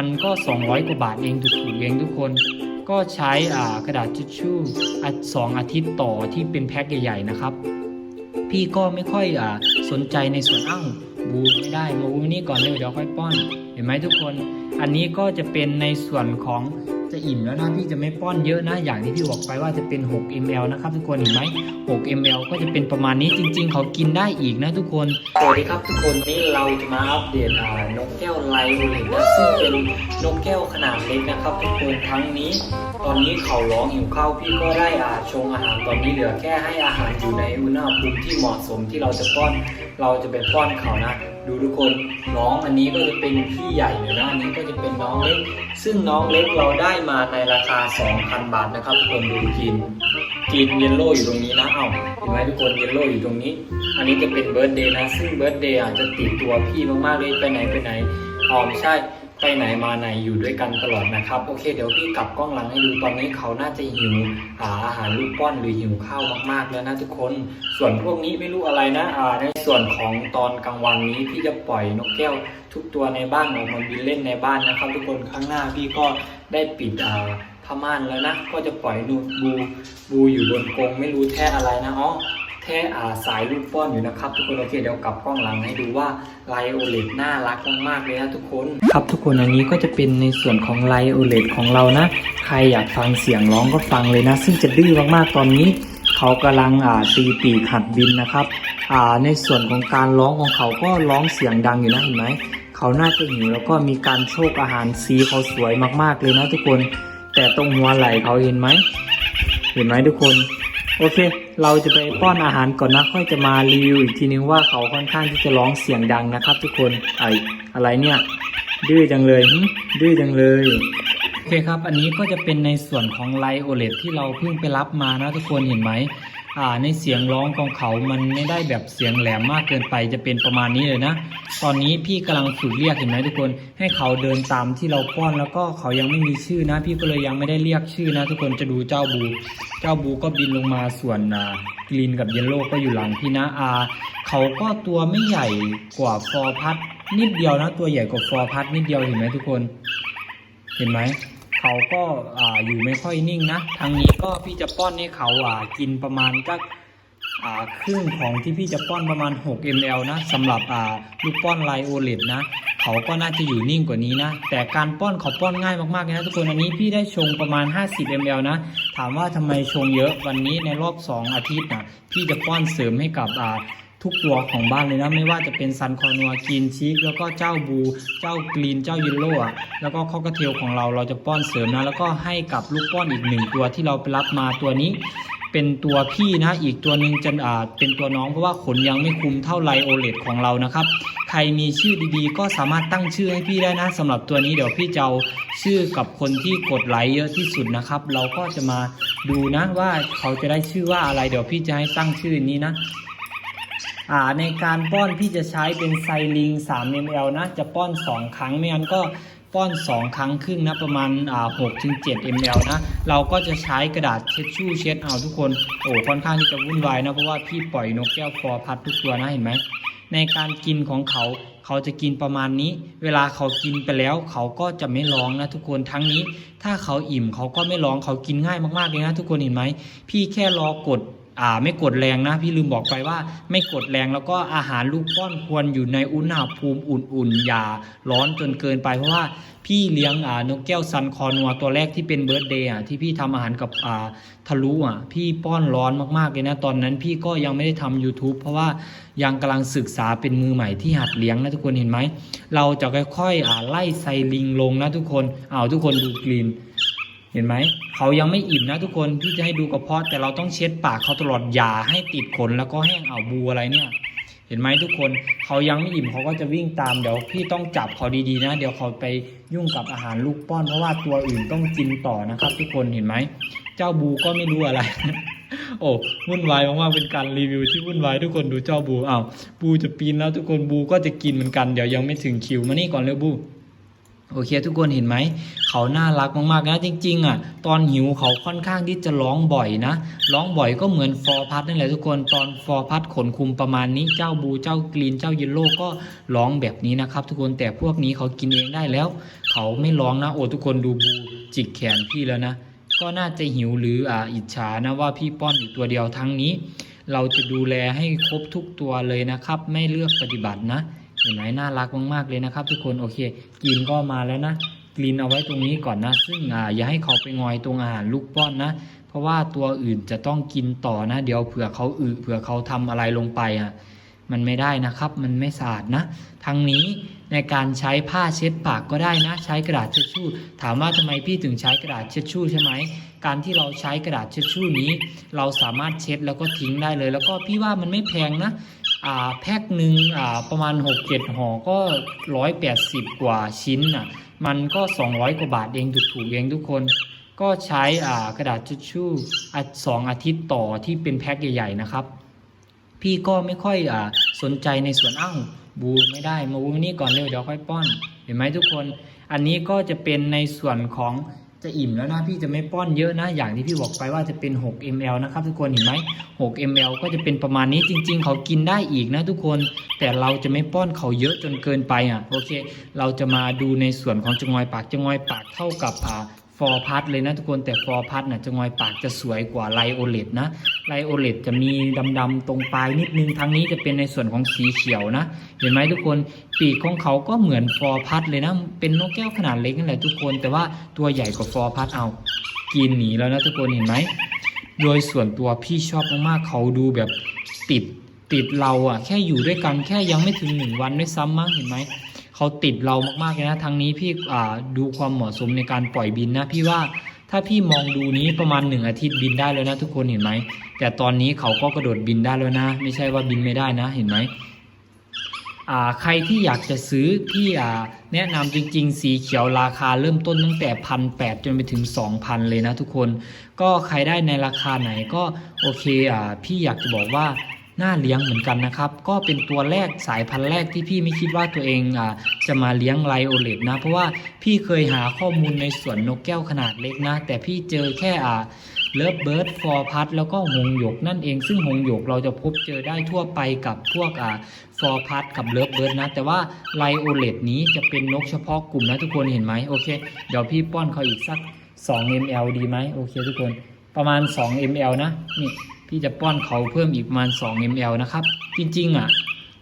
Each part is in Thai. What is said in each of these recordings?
มันก็ 200 กว่าบาทเองถูกๆเองทุกคน ก็ใช้อ่ากระดาษทิชชู่สองอาทิตย์ต่อที่เป็นแพ็คใหญ่ๆนะครับ พี่ก็ไม่ค่อยอ่าสนใจในส่วนอ้างบูไม่ได้มาบูนี่ก่อนเลยเดี๋ยวค่อยป้อน เห็นไหมทุกคน อันนี้ก็จะเป็นในส่วนของ จะอิ่มแล้วนะพี่จะไม่ป้อนเยอะนะ อย่างที่พี่บอกไปว่าจะเป็น 6 ml นะครับทุกคนเห็นไหม6 ml ก็จะเป็นประมาณนี้จริง ๆ เขากินได้อีกนะทุกคนสวัสดีครับทุกคนนี่เราจะมาอัปเดตนกแก้วไลโอเลตนะซึ่งเป็นนกแก้วขนาดเล็กนะครับทุกคนทั้งนี้ ตอนนี้เขาร้องหิวข้าวพี่ก็ได้อาชงอาหารตอนนี้เหลือแค่ให้อาหารอยู่ในอุณหภูมิที่เหมาะสมที่เราจะป้อน เราจะไปป้อนเขานะ ดูทุกคนน้องอันนี้ก็จะเป็นพี่ใหญ่เลยนะอันนี้ก็จะเป็นน้องเล็ก ซึ่งน้องเล็กเราได้มาในราคา 2,000 บาทนะครับทุกคนดูกินกินเยลโล่อยู่ตรงนี้นะเอ้าเห็นไหมทุกคนเยลโล่อยู่ตรงนี้ อันนี้จะเป็นเบิร์ดเดย์นะ ซึ่งเบิร์ดเดย์อาจจะติดตัวพี่มากๆเลยไปไหนไปไหนอ๋อไม่ใช่ ไปไหนมาไหนอยู่ด้วยกันตลอดนะครับ โอเค เดี๋ยวพี่กลับกล้องหลังให้ดูตอนนี้เขาน่าจะหิวหาอาหารลูกป้อนหรือหิวข้าวมากๆแล้วนะทุกคน ส่วนพวกนี้ไม่รู้อะไรนะอ่าในส่วนของตอนกลางวันนี้พี่จะปล่อยนกแก้วทุกตัวในบ้านออกมาบินเล่นในบ้านนะครับ ทุกคนข้างหน้าพี่ก็ได้ปิดอ่าผ้าม่านแล้วนะ ก็จะปล่อยนูบูบูอยู่บนกรงไม่รู้แท้อะไรนะอ๋อ แค่สายลูกป้อนอยู่นะครับ ทุกคนโอเคเดี๋ยวกลับกล้องหลังให้ดูว่าไลโอเลตน่ารักมากๆเลยนะทุกคนครับทุกคนอันนี้ก็จะเป็นในส่วนของไลโอเลตของเรานะ ใครอยากฟังเสียงร้องก็ฟังเลยนะ ซึ่งจะดื้อมากๆตอนนี้เขากำลังตีปีกหัดบินนะครับในส่วนของการร้องของเขาก็ร้องเสียงดังอยู่นะเห็นไหมเขาน่าจะหิวแล้วก็มีการโชคอาหารสีเขาสวยมากๆเลยนะทุกคน แต่ตรงหัวไหล่เขาเห็นไหมเห็นไหมทุกคน โอเค เราจะไปป้อนอาหารก่อนนะ ค่อยจะมารีวิวอีกทีนึงว่าเขาค่อนข้างที่จะร้องเสียงดังนะครับ ทุกคน ไออะไรเนี่ย ดื้อจังเลยหึดื้อจังเลย โอเคครับ อันนี้ก็จะเป็นในส่วนของไลโอเลตที่เราเพิ่งไปรับมานะทุกคนเห็นไหม อ่าในเสียงร้องของเขามันไม่ได้แบบเสียงแหลมมากเกินไปจะเป็นประมาณนี้เลยนะ ตอนนี้พี่กำลังฝึกเรียกเห็นไหมทุกคน ให้เขาเดินตามที่เราป้อนแล้วก็เขายังไม่มีชื่อนะ พี่ก็เลยยังไม่ได้เรียกชื่อนะ ทุกคนจะดูเจ้าบู เจ้าบูก็บินลงมาส่วนอ่ากรีนกับเยลโล่ก็อยู่หลังพี่นะอาเขาก็ตัวไม่ใหญ่กว่าฟอร์พัดนิดเดียวนะ ตัวใหญ่กว่าฟอร์พัดนิดเดียวเห็นไหมทุกคน เห็นไหม เขาก็อ่าอยู่ไม่ค่อยนิ่งนะ ทางนี้ก็พี่จะป้อนให้เขาอ่ากินประมาณก็ครึ่งของที่พี่จะป้อนประมาณ 6 ml นะสำหรับลูกป้อนไลโอเลตนะ เขาก็น่าจะอยู่นิ่งกว่านี้นะ แต่การป้อนเขาป้อนง่ายมากๆนะทุกคนอันนี้พี่ได้ชงประมาณ 50 ml นะ ถามว่าทำไมชงเยอะวันนี้ในรอบ 2 อาทิตย์นะพี่จะป้อนเสริมให้กับ ทุกตัวของบ้านเลยนะไม่ว่าจะเป็นซันคอนัวกินชีกแล้วก็เจ้าบูเจ้ากรีนเจ้ายิโล่อะแล้วก็ข้อกระเทียวของเราเราจะป้อนเสริมนะแล้วก็ให้กับลูกป้อนอีกหนึ่งตัวที่เราไปรับมาตัวนี้เป็นตัวพี่นะอีกตัวหนึ่งจะอ่าเป็นตัวน้องเพราะว่าขนยังไม่คุมเท่าไลโอเลตของเรานะครับ ใครมีชื่อดีๆ ก็สามารถตั้งชื่อให้พี่ได้นะสำหรับตัวนี้เดี๋ยวพี่จะเอาชื่อกับคนที่กดไลค์เยอะที่สุดนะครับ เราก็จะมาดูนะว่าเขาจะได้ชื่อว่าอะไรเดี๋ยวพี่จะให้ตั้งชื่อนี้นะ ในการป้อนพี่จะใช้เป็นไซลิง 3 ml นะ จะป้อน 2 ครั้งไม่งั้นก็ป้อน 2 ครั้งครึ่งนะ ประมาณอ่า6ถึง7 ml นะ เราก็จะใช้กระดาษเช็ดชู่เช็ดเอาทุกคน โอ้ค่อนข้างที่จะวุ่นวายนะ เพราะว่าพี่ปล่อยนกแก้วฟอร์พัดทุกตัวนะเห็นไหม ในการกินของเขาเขาจะกินประมาณนี้ เวลาเขากินไปแล้ว เขาก็จะไม่ร้องนะทุกคนทั้งนี้ ถ้าเขาอิ่มเขาก็ไม่ร้องเขากินง่ายมากๆเลยนะทุกคนเห็นไหมพี่แค่รอกด อ่าไม่กดแรงนะ พี่ลืมบอกไปว่าไม่กดแรงแล้วก็อาหารลูกป้อนควรอยู่ในอุณหภูมิอุ่นๆ อย่าร้อนจนเกินไปเพราะว่าพี่เลี้ยงอ่านกแก้วซันคอนัวตัวแรกที่เป็นเบิร์ดเดย์อะที่พี่ทำอาหารกับอ่าทะลุอะ พี่ป้อนร้อนมากๆเลยนะ ตอนนั้นพี่ก็ยังไม่ได้ทำ YouTube เพราะว่ายังกำลังศึกษาเป็นมือใหม่ที่หัดเลี้ยงนะทุกคนเห็นไหม เราจะค่อยๆอ่าไล่ไซลิงลงนะทุกคนเอาทุกคนดูกรีน เห็นไหมเขายังไม่อิ่มนะทุกคนพี่จะให้ดูกระเพาะแต่เราต้องเช็ดปากเขาตลอดอย่าให้ติดขนแล้วก็แห้งเอาบูอะไรเนี่ยเห็นไหมทุกคนเขายังไม่อิ่มเขาก็จะวิ่งตามเดี๋ยวพี่ต้องจับเขาดีๆนะ เดี๋ยวเขาไปยุ่งกับอาหารลูกป้อน เพราะว่าตัวอื่นต้องกินต่อนะครับ ทุกคนเห็นไหมเจ้าบูก็ไม่รู้อะไร โอ้วุ่นวายมากๆเป็นการรีวิวที่วุ่นวายทุกคนดูเจ้าบูอ้าวบูจะปีนแล้วทุกคนบูก็จะกินเหมือนกันเดี๋ยวยังไม่ถึงคิวมานี่ก่อนเร็วบู โอเคทุกคนเห็นไหม เขาน่ารักมากๆนะจริงๆอะตอนหิวเขาค่อนข้างที่จะร้องบ่อยนะร้องบ่อยก็เหมือนฟอร์พัดนั่นแหละทุกคนตอนฟอร์พัดขนคุมประมาณนี้เจ้าบูเจ้ากรีนเจ้าเยลโล่ก็ร้องแบบนี้นะครับ ทุกคนแต่พวกนี้เขากินเองได้แล้ว เขาไม่ร้องนะโอ้ทุกคนดูบูจิกแขนพี่แล้วนะ ก็น่าจะหิวหรืออ่าอิจฉานะว่าพี่ป้อนอยู่ตัวเดียวทั้งนี้ เราจะดูแลให้ครบทุกตัวเลยนะครับ ไม่เลือกปฏิบัตินะ ห็นไหมน่ารักมากๆเลยนะครับ ทุกคนโอเคกินก็มาแล้วนะกรีนเอาไว้ตรงนี้ก่อนนะ ซึ่งอ่าอย่าให้เขาไปงอยตรงอาหารลูกป้อนนะ เพราะว่าตัวอื่นจะต้องกินต่อนะ เดี๋ยวเผื่อเขาอึเผื่อเขาทำอะไรลงไปอะมันไม่ได้นะครับ มันไม่สะอาดนะ ทั้งนี้ในการใช้ผ้าเช็ดปากก็ได้นะ ใช้กระดาษเช็ดชู่ ถามว่าทำไมพี่ถึงใช้กระดาษเช็ดชู่ใช่ไหม การที่เราใช้กระดาษเช็ดชู่นี้ เราสามารถเช็ดแล้วก็ทิ้งได้เลย แล้วก็พี่ว่ามันไม่แพงนะ แพ็คหนึ่งประมาณ 6 7ห่อก็ 180 กว่าชิ้นอะมันก็ 200 กว่าบาทเองถูกๆเองทุกคน ก็ใช้กระดาษทิชชู่สองอาทิตย์ต่อที่เป็นแพ็คใหญ่ๆนะครับ พี่ก็ไม่ค่อยอสนใจในส่วนอ้าวบูไม่ได้มาบูนี่ก่อนเร็วเดี๋ยวค่อยป้อน เห็นไหมทุกคน อันนี้ก็จะเป็นในส่วนของ จะอิ่มแล้วนะพี่จะไม่ป้อนเยอะนะ อย่างที่พี่บอกไปว่าจะเป็น 6 ml นะครับ ทุกคนเห็นไหม6 ml ก็จะเป็นประมาณนี้จริง ๆ เขากินได้อีกนะทุกคนแต่เราจะไม่ป้อนเขาเยอะจนเกินไปอะโอเค เราจะมาดูในส่วนของจงอยปากจงอยปากเท่ากับอ่า ฟอร์พัทเลยนะทุกคนแต่ฟอร์พัทน่ะจะงอยปากจะสวยกว่าไลโอเลตนะไลโอเลตจะมีดำๆตรงปลายนิดนึงทางนี้จะเป็นในส่วนของสีเขียวนะ เห็นไหมทุกคนปีกของเขาก็เหมือนฟอร์พัดเลยนะ เป็นนกแก้วขนาดเล็กนั่นแหละทุกคน แต่ว่าตัวใหญ่กว่าฟอร์พัดเอากินหนีแล้วนะทุกคนเห็นไหมโดยส่วนตัวพี่ชอบมากๆเขาดูแบบติดติดเราอะแค่อยู่ด้วยกันแค่ยังไม่ถึงหนึ่งวันด้วยซ้ำมั้งเห็นไหม เขาติดเรามากๆเลยนะทางนี้พี่ดูความเหมาะสมในการปล่อยบินนะ พี่ว่าถ้าพี่มองดูนี้ประมาณหนึ่งอาทิตย์บินได้แล้วนะทุกคนเห็นไหมแต่ตอนนี้เขาก็กระโดดบินได้แล้วนะ ไม่ใช่ว่าบินไม่ได้นะเห็นไหมใครที่อยากจะซื้อพี่แนะนำจริง ๆ สีเขียวราคาเริ่มต้นตั้งแต่พันแจนไปถึง 2,000 เลยนะทุกคน ก็ใครได้ในราคาไหนก็โอเคอพี่อยากจะบอกว่า น่าเลี้ยงเหมือนกันนะครับ ก็เป็นตัวแรกสายพันธุ์แรกที่พี่ไม่คิดว่าตัวเองอ่าจะมาเลี้ยงไลโอเลตนะ เพราะว่าพี่เคยหาข้อมูลในสวนนกแก้วขนาดเล็กนะ แต่พี่เจอแค่อ่าเลิฟเบิร์ดฟอร์พัทแล้วก็หงหยกนั่นเอง ซึ่งหงหยกเราจะพบเจอได้ทั่วไปกับพวกอ่าฟอร์พัทกับเลิฟเบิร์ดนะ แต่ว่าไลโอเลตนี้จะเป็นนกเฉพาะกลุ่มนะทุกคนเห็นไหมโอเคเดี๋ยวพี่ป้อนเขาอีกสัก 2 ml ดีไหมโอเคทุกคนประมาณ 2 ml นะนี่ พี่จะป้อนเขาเพิ่มอีกประมาณ 2 ml นะครับ จริงๆอะ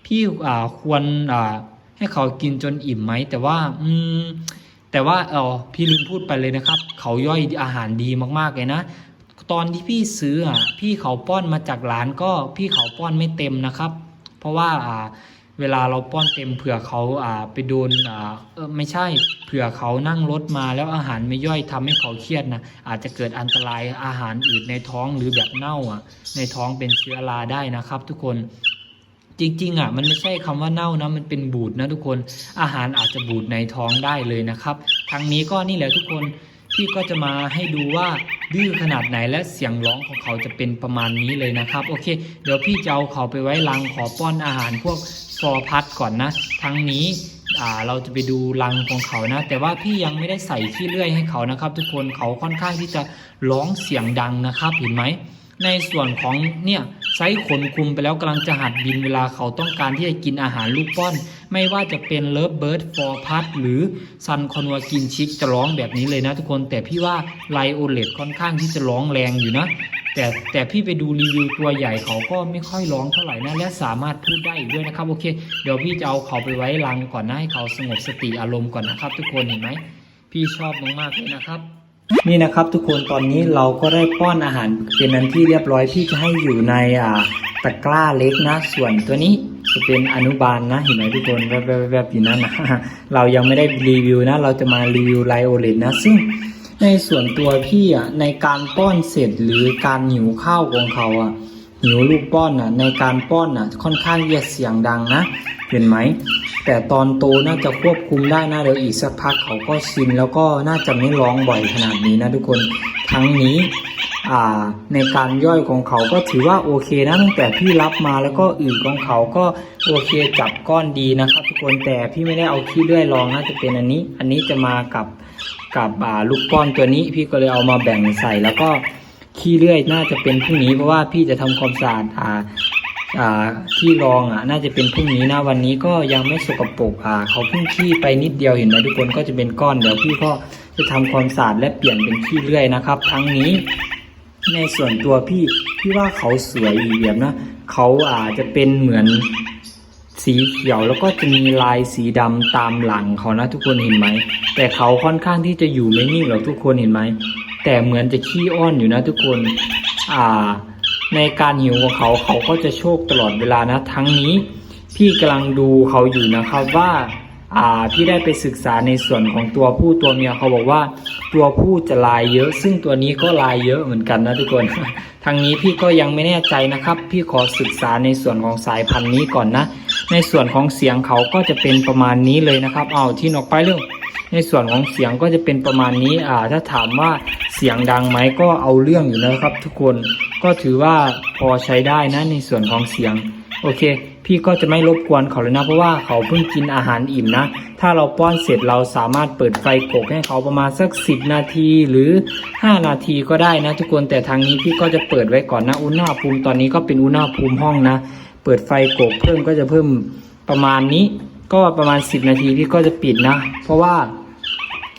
พี่อ่าควรอ่าให้เขากินจนอิ่มไหมแต่ว่าอืมแต่ว่าเออพี่ลืมพูดไปเลยนะครับ เขาย่อยอาหารดีมากๆเลยนะ ตอนที่พี่ซื้ออะพี่เขาป้อนมาจากร้านก็พี่เขาป้อนไม่เต็มนะครับ เพราะว่าอ่า เวลาเราป้อนเต็มเผื่อเขาอ่าไปโดนอ่าเออไม่ใช่เผื่อเขานั่งรถมาแล้วอาหารไม่ย่อยทำให้เขาเครียดนะอาจจะเกิดอันตรายอาหารอืดในท้องหรือแบบเน่าอะในท้องเป็นเชื้อราได้นะครับ ทุกคนจริงๆอะมันไม่ใช่คำว่าเน่านะมันเป็นบูดนะทุกคนอาหารอาจจะบูดในท้องได้เลยนะครับทั้งนี้ก็นี่แหละทุกคนพี่ก็จะมาให้ดูว่าดื้อขนาดไหนและเสียงร้องของเขาจะเป็นประมาณนี้เลยนะครับ โอเค เดี๋ยวพี่จะเอาเขาไปไว้รังขอป้อนอาหารพวก อร์พัดก่อนนะ ทั้งนี้เราจะไปดูรังของเขานะ แต่ว่าพี่ยังไม่ได้ใส่ขี้เลื่อยให้เขานะครับ ทุกคนเขาค่อนข้างที่จะร้องเสียงดังนะครับเห็นไหมในส่วนของเนี่ยไซส์ขนคุมไปแล้วกำลังจะหัดบินเวลาเขาต้องการที่จะกินอาหารลูกป้อน ไม่ว่าจะเป็นเลิฟเบิร์ดฟอร์พัทหรือซันคอนวากินชิกจะร้องแบบนี้เลยนะทุกคนแต่พี่ว่าไลโอเลตค่อนข้างที่จะร้องแรงอยู่นะ แต่แต่พี่ไปดูรีวิวตัวใหญ่เขาก็ไม่ค่อยร้องเท่าไหร่นะและสามารถพูดได้อีกด้วยนะครับโอเคเดี๋ยวพี่จะเอาเขาไปไว้รังก่อนนะให้เขาสงบสติอารมณ์ก่อนนะครับ ทุกคนเห็นไหมพี่ชอบมากๆเลยนะครับ นี่นะครับทุกคนตอนนี้เราก็ได้ป้อนอาหารเป็นอันที่เรียบร้อยที่จะให้อยู่ในอ่าตะกร้าเล็กนะ ส่วนตัวนี้จะเป็นอนุบาลนะเห็นไหมทุกคนแวบๆๆอยู่นั่นนะเรายังไม่ได้รีวิวนะ เราจะมารีวิวไลโอเลตนะ ซึ่ง ในส่วนตัวพี่อะในการป้อนเสร็จหรือการหิวข้าวของเขาอะหิวลูกป้อนอะในการป้อนอะค่อนข้างที่จะเสียงดังนะเห็นไหมแต่ตอนโตน่าจะควบคุมได้นะเดี๋ยวอีกสักพักเขาก็ชินแล้วก็น่าจะไม่ร้องบ่อยขนาดนี้นะทุกคนทั้งนี้อ่าในการย่อยของเขาก็ถือว่าโอเคนะตั้งแต่พี่รับมาแล้วก็อื่นของเขาก็โอเคจับก้อนดีนะครับ ทุกคนแต่พี่ไม่ได้เอาขี้เลื่อยรองนะจะเป็นอันนี้ อันนี้จะมากับ กับลูกป้อนตัวนี้ พี่ก็เลยเอามาแบ่งใส่ แล้วก็ขี้เลื่อยน่าจะเป็นพรุ่งนี้เพราะว่าพี่จะทำความสะอาดอ่าที่รองอะน่าจะเป็นพรุ่งนี้นะวันนี้ก็ยังไม่สกปรกอ่าเขาเพิ่งขี้ไปนิดเดียวเห็นไหมทุกคนก็จะเป็นก้อนเดี๋ยวพี่ก็จะทำความสะอาดและเปลี่ยนเป็นขี้เลื่อยนะครับ ทั้งนี้ในส่วนตัวพี่พี่ว่าเขาสวยอีกแบบนะเขาอาจจะเป็นเหมือน สีเขียวแล้วก็จะมีลายสีดำตามหลังเขานะทุกคนเห็นไหม แต่เขาค่อนข้างที่จะอยู่ไม่นิ่งหรอกทุกคนเห็นไหม แต่เหมือนจะขี้อ้อนอยู่นะทุกคน อ่า ในการหิวของเขาเขาก็จะโชคตลอดเวลานะ ทั้งนี้พี่กำลังดูเขาอยู่นะครับว่า อ่า พี่ได้ไปศึกษาในส่วนของตัวผู้ตัวเมียเขาบอกว่า ตัวผู้จะลายเยอะ ซึ่งตัวนี้ก็ลายเยอะเหมือนกันนะทุกคน ทางนี้พี่ก็ยังไม่แน่ใจนะครับ พี่ขอศึกษาในส่วนของสายพันธุ์นี้ก่อนนะ ในส่วนของเสียงเขาก็จะเป็นประมาณนี้เลยนะครับเอาที่นออกไปเรื่อง ในส่วนของเสียงก็จะเป็นประมาณนี้อ่าถ้าถามว่าเสียงดังไหมก็เอาเรื่องอยู่นะครับ ทุกคนก็ถือว่าพอใช้ได้นะในส่วนของเสียง โอเค พี่ก็จะไม่รบกวนเขาเลยนะ เพราะว่าเขาเพิ่งกินอาหารอิ่มนะ ถ้าเราป้อนเสร็จเราสามารถเปิดไฟกกให้เขาประมาณสัก 10 นาทีหรือ 5 นาทีก็ได้นะ ทุกคนแต่ทางนี้พี่ก็จะเปิดไว้ก่อนนะอุณหภูมิตอนนี้ก็เป็นอุณหภูมิห้องนะ เปิดไฟกกเพิ่มก็จะเพิ่มประมาณนี้ ก็ประมาณ 10 นาทีพี่ก็จะปิดนะ เพราะว่า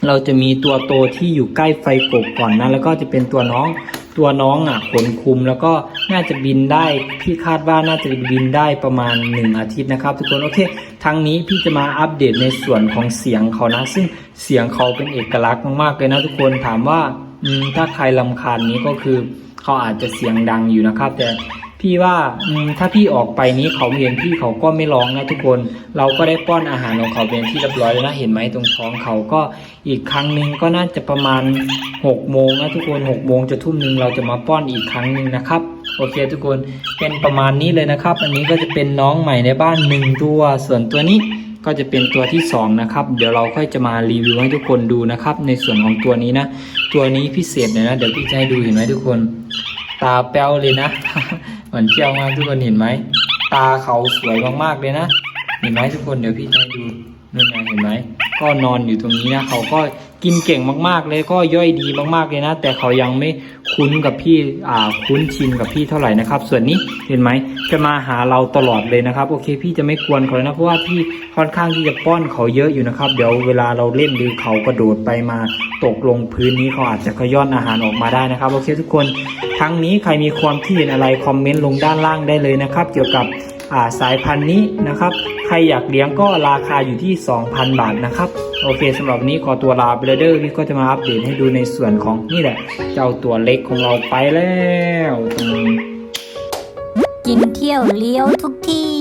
เราจะมีตัวโตที่อยู่ใกล้ไฟกบก่อนนะ แล้วก็จะเป็นตัวน้อง ตัวน้องอะขนคุมแล้วก็น่าจะบินได้พี่คาดว่าน่าจะบินได้ประมาณ 1 อาทิตย์นะครับ ทุกคนโอเคทั้งนี้พี่จะมาอัปเดตในส่วนของเสียงเขานะ ซึ่งเสียงเขาเป็นเอกลักษณ์มากๆเลยนะทุกคนถามว่าถ้าใครลำคาญนี้ก็คือเขาอาจจะเสียงดังอยู่นะครับ แต่ พี่ว่าถ้าพี่ออกไปนี้เขาเห็นพี่เขาก็ไม่ร้องนะทุกคน เราก็ได้ป้อนอาหารของเขาเป็นที่เรียบร้อยแล้วนะเห็นไหมตรงท้องเขาก็อีกครั้งหนึ่งก็น่าจะประมาณ6โมงนะทุกคน6โมงจะทุ่มหนึ่งเราจะมาป้อนอีกครั้งหนึ่งนะครับโอเคทุกคนเป็นประมาณนี้เลยนะครับ อันนี้ก็จะเป็นน้องใหม่ในบ้านหนึ่งตัวส่วนตัวนี้ก็จะเป็นตัวที่สองนะครับ เดี๋ยวเราค่อยจะมารีวิวให้ทุกคนดูนะครับ ในส่วนของตัวนี้นะ ตัวนี้พิเศษเลยนะ เดี๋ยวพี่จะให้ดูเห็นไหมทุกคน ตาแป้วเลยนะ มือนเชี่ยวมากทุกคนเห็นไหม ตาเขาสวยมากๆเลยนะ เห็นไหมทุกคนเดี๋ยวพี่จะให้ดูนู่นนะเห็นไหม ก็นอนอยู่ตรงนี้นะเขาก็ กินเก่งมากๆเลยก็ย่อยดีมากๆเลยนะ แต่เขายังไม่คุ้นกับพี่อ่าคุ้นชินกับพี่เท่าไหร่นะครับ ส่วนนี้เห็นไหมจะมาหาเราตลอดเลยนะครับ โอเค พี่จะไม่กวนเขาเลยนะเพราะว่าพี่ค่อนข้างที่จะป้อนเขาเยอะอยู่นะครับ เดี๋ยวเวลาเราเล่นหรือเขากระโดดไปมาตกลงพื้นนี้เขาอาจจะขย้อนอาหารออกมาได้นะครับโอเคทุกคนทั้งนี้ใครมีความคิดเห็นอะไรคอมเมนต์ลงด้านล่างได้เลยนะครับ เกี่ยวกับ สายพันธุ์นี้นะครับ ใครอยากเลี้ยงก็ราคาอยู่ที่ 2,000 บาทนะครับ โอเคสำหรับนนี้ขอตัวลาไปเลยเด้อพี่ก็จะมาอัปเดตให้ดูในส่วนของนี่แหละ เจ้าตัวเล็กของเราไปแล้วตรงนี้กินเที่ยวเลี้ยวทุกที่